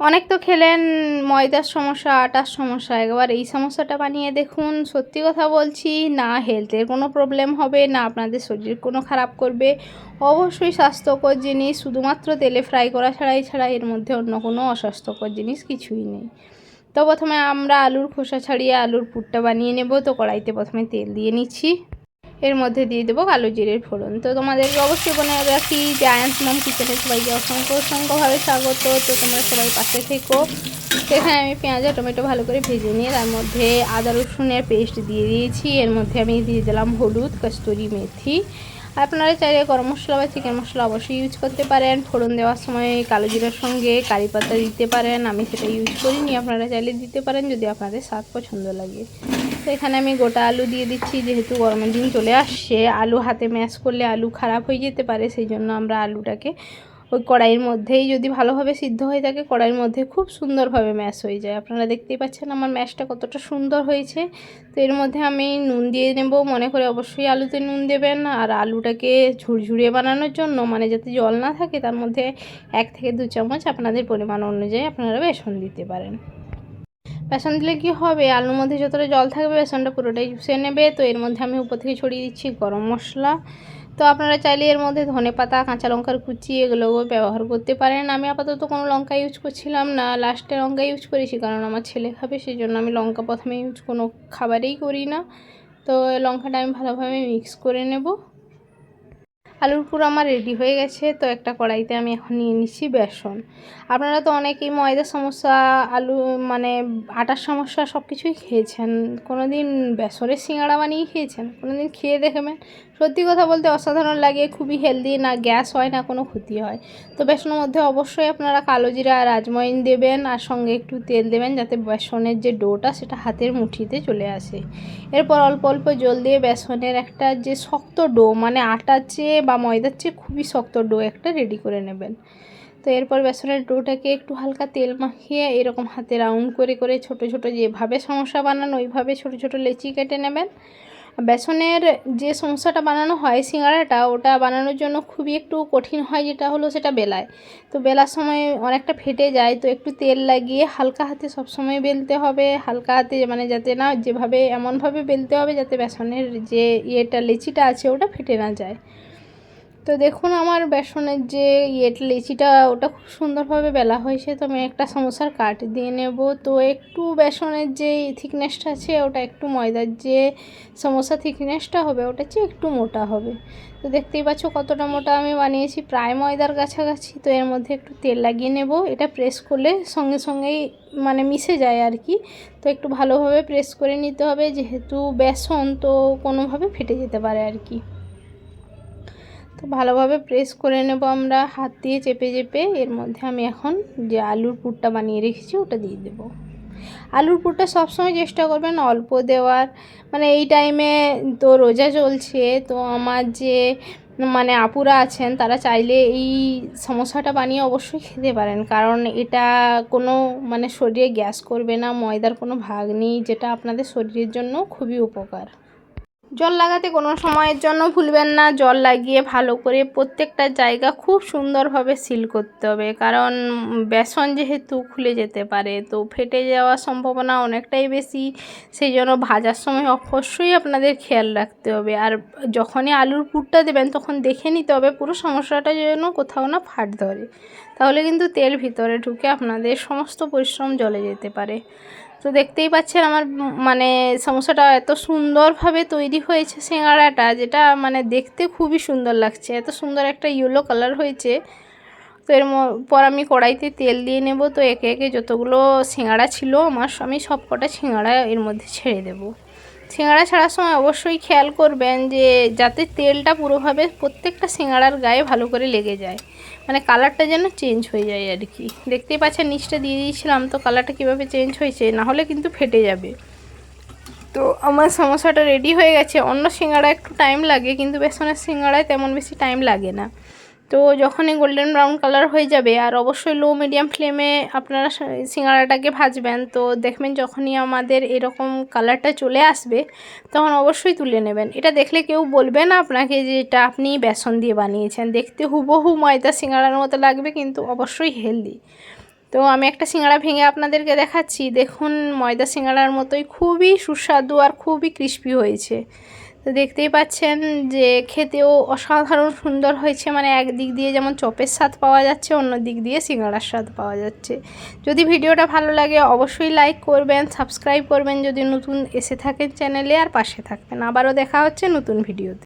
অনেক তো খেলেন, ময়দার সমস্যা, আটার সমস্যা, একবার এই সমস্যাটা বানিয়ে দেখুন। সত্যি কথা বলছি, না হেলথের কোনো প্রবলেম হবে, না আপনাদের শরীর কোনো খারাপ করবে। অবশ্যই স্বাস্থ্যকর জিনিস, শুধুমাত্র তেলে ফ্রাই করা ছাড়াই ছাড়া এর মধ্যে অন্য কোনো অস্বাস্থ্যকর জিনিস কিছুই নেই। তো প্রথমে আমরা আলুর খোসা ছাড়িয়ে আলুর পুরটা বানিয়ে নেব, তো কড়াইতে প্রথমে তেল দিয়ে নিচ্ছি। এর মধ্যে দিয়ে দেবো কালো জিরের ফোড়ন। তো তোমাদেরকে অবশ্যই মনে রাখি যে আয়ান্স মাম কিচেনে সবাইকে অসংখ্য অসংখ্যভাবে স্বাগত। তো তোমরা সবাই পাশে থেকো। সেখানে আমি পেঁয়াজ আর টমেটো ভালো করে ভেজে নিয়ে তার মধ্যে আদা, রসুনের পেস্ট দিয়ে দিয়েছি। এর মধ্যে আমি দিয়ে দিলাম হলুদ, কস্তুরি মেথি। আপনারা চাইলে গরম মশলা বা চিকেন মশলা অবশ্যই ইউজ করতে পারেন। ফোড়ন দেওয়ার সময় কালো জিরার সঙ্গে কারি পাতা দিতে পারেন। আমি সেটা ইউজ করিনি, আপনারা চাইলে দিতে পারেন যদি আপনাদের স্বাদ পছন্দ লাগে। তো এখানে আমি গোটা আলু দিয়ে দিচ্ছি, যেহেতু গরমের দিন চলে আসছে, আলু হাতে ম্যাশ করলে আলু খারাপ হয়ে যেতে পারে, সেই জন্য আমরা আলুটাকে ওই কড়াইয়ের মধ্যেই যদি ভালোভাবে সিদ্ধ হয়ে থাকে, কড়াইয়ের মধ্যে খুব সুন্দরভাবে ম্যাশ হয়ে যায়। আপনারা দেখতেই পাচ্ছেন আমার ম্যাশটা কতটা সুন্দর হয়েছে। তো এর মধ্যে আমি নুন দিয়ে নেব, মনে করে অবশ্যই আলুতে নুন দেবেন আর আলুটাকে ঝুরঝুরিয়ে বানানোর জন্য মানে যাতে জল না থাকে, তার মধ্যে এক থেকে দু চামচ আপনাদের পরিমাণ অনুযায়ী আপনারা বেসন দিতে পারেন। বেসন দিলে কি হবে? আলুর মধ্যে যতটা জল থাকবে বেসনটা পুরোটাই চুষে নেবে। তো এর মধ্যে আমি উপর থেকে ছড়িয়ে দিচ্ছি গরম মশলা। তো আপনারা চাইলে এর মধ্যে ধনে পাতা, কাঁচা লঙ্কার কুচি এগুলোও ব্যবহার করতে পারেন। আমি আপাতত কোনো লঙ্কা ইউজ করছিলাম না। লাস্টে লঙ্কা ইউজ করেছি কারণ আমার ছেলে খাবে সেই জন্য আমি লঙ্কা প্রথমে ইউজ কোনো খাবারেই করি না। তো লঙ্কাটা আমি ভালোভাবে মিক্স করে নেব। আলুর পুরো আমার রেডি হয়ে গেছে, তো একটা কড়াইতে আমি এখন নিয়ে নিচ্ছি বেসন। আপনারা তো অনেকেই ময়দার সমস্যা আলু মানে আটার সমস্যা সব কিছুই খেয়েছেন। কোনো দিন বেসনের সিঙ্গাড়া বানিয়ে খেয়েছেন? কোনো দিন খেয়ে দেখবেন? সত্যি কথা বলতে অসাধারণ লাগে, খুবই হেলদি না গ্যাস হয়, না কোনো ক্ষতি হয়। তো বেসনের মধ্যে অবশ্যই আপনারা কালো জিরা আর দেবেন, আর সঙ্গে একটু তেল দেবেন, যাতে বেসনের যে ডোটা, সেটা হাতের মুঠিতে চলে আসে। এরপর অল্প অল্প জল দিয়ে বেসনের একটা যে শক্ত ডো মানে আটার চেয়ে বা ময়দার চেয়ে খুবই শক্ত ডো একটা রেডি করে নেবেন। তো এরপর বেসনের ডোটাকে একটু হালকা তেল মাখিয়ে এরকম হাতে রাউন্ড করে করে ছোট ছোট যেভাবে সমস্যা বানানো ওইভাবে ছোট ছোট লেচি কেটে নেবেন। বেসনের যে সমস্যাটা বানানো হয় সিঙ্গাড়াটা ওটা বানানোর জন্য খুবই একটু কঠিন হয়, যেটা হলো সেটা বেলায়। তো বেলার সময় অনেকটা ফেটে যায়, তো একটু তেল লাগিয়ে হালকা হাতে সবসময় বেলতে হবে। হালকা হাতে মানে যাতে না যেভাবে এমনভাবে বেলতে হবে যাতে বেসনের যে ইয়েটা, লেচিটা আছে ওটা ফেটে না যায়। তো দেখুন আমার বেসনের যে ইয়েটা লেচিটা, ওটা খুব সুন্দরভাবে বেলা হয়েছে, তো আমি একটা সমস্যার কাট দিয়ে নেব। তো একটু বেসনের যে থিকনেসটা আছে, ওটা একটু ময়দার যে সমস্যা থিকনেসটা হবে, ওটা চেয়ে একটু মোটা হবে। তো দেখতেই পাচ্ছ কতটা মোটা আমি বানিয়েছি, প্রায় ময়দার কাছাকাছি। তো এর মধ্যে একটু তেল লাগিয়ে নেব, এটা প্রেস করলে সঙ্গে সঙ্গেই মানে মিশে যায় আর কি। তো একটু ভালোভাবে প্রেস করে নিতে হবে, যেহেতু বেসন তো কোনোভাবে ফেটে যেতে পারে আর কি। তো ভালোভাবে প্রেস করে নেব আমরা, হাত দিয়ে চেপে চেপে। এর মধ্যে আমি এখন যে আলুর পুরটা বানিয়ে রেখেছি, ওটা দিয়ে দেব। আলুর পুরটা সবসময় চেষ্টা করবেন অল্প দেওয়ার। মানে এই টাইমে তো রোজা চলছে, তো আমার যে মানে আপুরা আছেন, তারা চাইলে এই সমস্যাটা বানিয়ে অবশ্যই খেতে পারেন। কারণ এটা কোনো মানে শরীরে গ্যাস করবে না, ময়দার কোনো ভাগ নেই, যেটা আপনাদের শরীরের জন্য খুবই উপকার। জল লাগাতে কোনো সময়ের জন্য ভুলবেন না। জল লাগিয়ে ভালো করে প্রত্যেকটা জায়গা খুব সুন্দরভাবে সিল করতে হবে। কারণ বেসন যেহেতু খুলে যেতে পারে, তো ফেটে যাওয়ার সম্ভাবনা অনেকটাই বেশি। সেই জন্য ভাজার সময় অবশ্যই আপনাদের খেয়াল রাখতে হবে। আর যখনই আলুর পুরটা দেবেন, তখন দেখে নিতে হবে পুরো সমস্যাটা যেন কোথাও না ফাট ধরে। তাহলে কিন্তু তেল ভিতরে ঢুকে আপনাদের সমস্ত পরিশ্রম জলে যেতে পারে। তো দেখতেই পাচ্ছেন আমার মানে সমস্যাটা এত সুন্দরভাবে তৈরি হয়েছে সিঙ্গাড়াটা যেটা মানে দেখতে খুবই সুন্দর লাগছে। এত সুন্দর একটা ইয়েলো কালার হয়েছে। তো এর পর আমি কড়াইতে তেল দিয়ে নেব। তো একে একে যতগুলো সিঙ্গাড়া ছিল, আমার আমি সব কটা সিঙ্গাড়া এর মধ্যে ছেড়ে দেবো। সিঙ্গাড়া ছাড়ার সময় অবশ্যই খেয়াল করবেন যে যাতে তেলটা পুরোভাবে প্রত্যেকটা সিঙ্গাড়ার গায়ে ভালো করে লেগে যায়। মানে কালারটা যেন চেঞ্জ হয়ে যায় আর কি। দেখতেই পাচ্ছেন, নিচটা দিয়ে দিয়েছিলাম, তো কালারটা কীভাবে চেঞ্জ হয়েছে, না হলে কিন্তু ফেটে যাবে। তো আমার সমস্যাটা রেডি হয়ে গেছে। অন্য সিঙ্গাড়া একটু টাইম লাগে, কিন্তু বেসনের সিঙ্গাড়ায় তেমন বেশি টাইম লাগে না। তো যখনই গোল্ডেন ব্রাউন কালার হয়ে যাবে, আর অবশ্যই লো মিডিয়াম ফ্লেমে আপনারা সিঙ্গাড়াটাকে ভাজবেন, তো দেখবেন যখনই আমাদের এরকম কালারটা চলে আসবে, তখন অবশ্যই তুলে নেবেন। এটা দেখলে কেউ বলবে না আপনাকে যে এটা আপনি বেসন দিয়ে বানিয়েছেন। দেখতে হুবহু ময়দা সিঙ্গাড়ার মতো লাগবে, কিন্তু অবশ্যই হেলদি তো আমি একটা সিঙ্গাড়া ভেঙে আপনাদেরকে দেখাচ্ছি। দেখুন, ময়দা সিঙ্গাড়ার মতোই খুবই সুস্বাদু আর খুবই ক্রিস্পি হয়েছে। তো দেখতেই পাচ্ছেন যে খেতেও অসাধারণ সুন্দর হয়েছে। মানে এক দিক দিয়ে যেমন চপের স্বাদ পাওয়া যাচ্ছে, অন্য দিক দিয়ে সিঙ্গাড়ার স্বাদ পাওয়া যাচ্ছে। যদি ভিডিওটা ভালো লাগে অবশ্যই লাইক করবেন সাবস্ক্রাইব করবেন। যদি নতুন এসে থাকেন চ্যানেলে আর পাশে থাকবেন। আবারও দেখা হচ্ছে নতুন ভিডিওতে